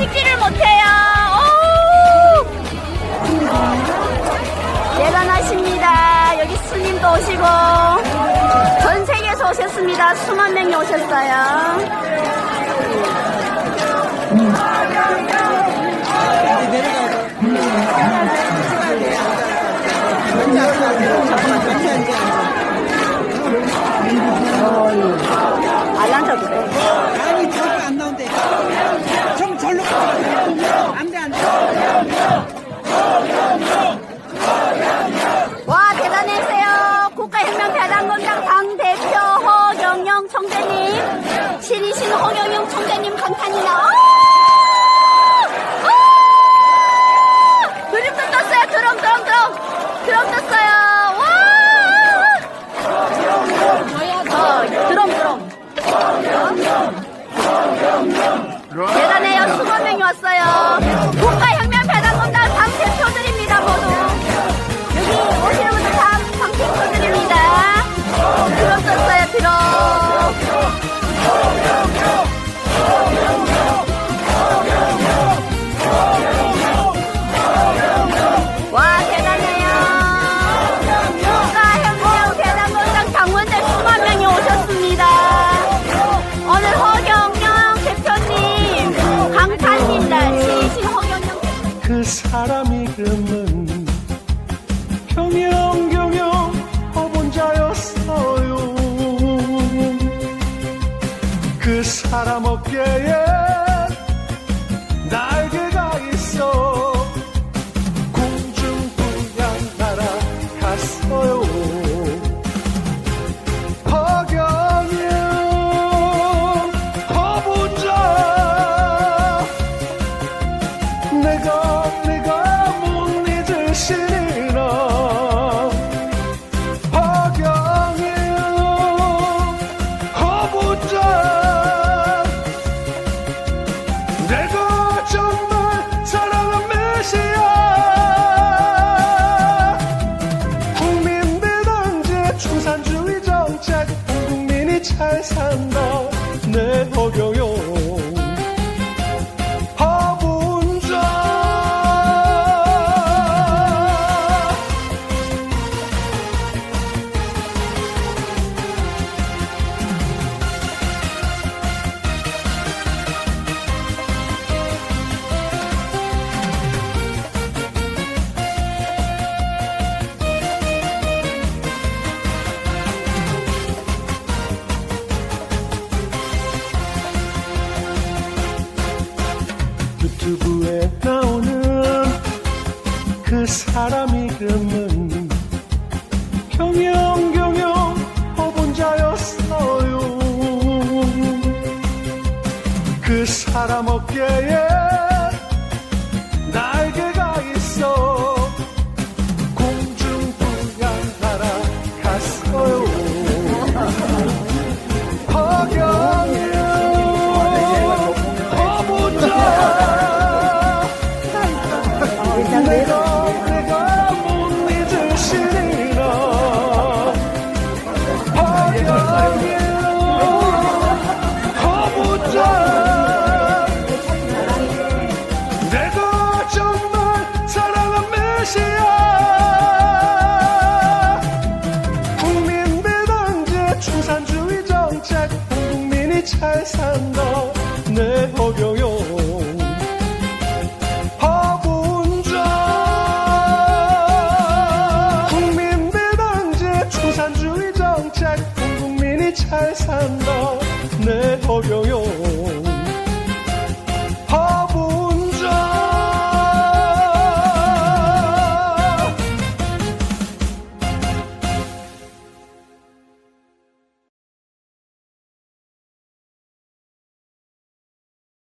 식지를 못해요. 오! 대단하십니다. 여기 스님도 오시고 전 세계에서 오셨습니다. 수만 명이 오셨어요. 음. 국가혁명대단공장 당대표 허경영 총재님, 신이신 허경영 총재님 감탄이나. 아! 아! 드럼도 떴어요. 드럼 드럼 드럼 드럼 떴어요. 와! 어, 드럼 드럼. 대단해요. 수만 명이 왔어요. 국가혁 사람 이름은 경영 경영 허본자였어요. 그 사람 어깨에 should 유튜브에 나오는 그 사람 이름은 경영 경영 허본자였어요. 그 사람 어깨에 허 잘 산다. 내 허경영.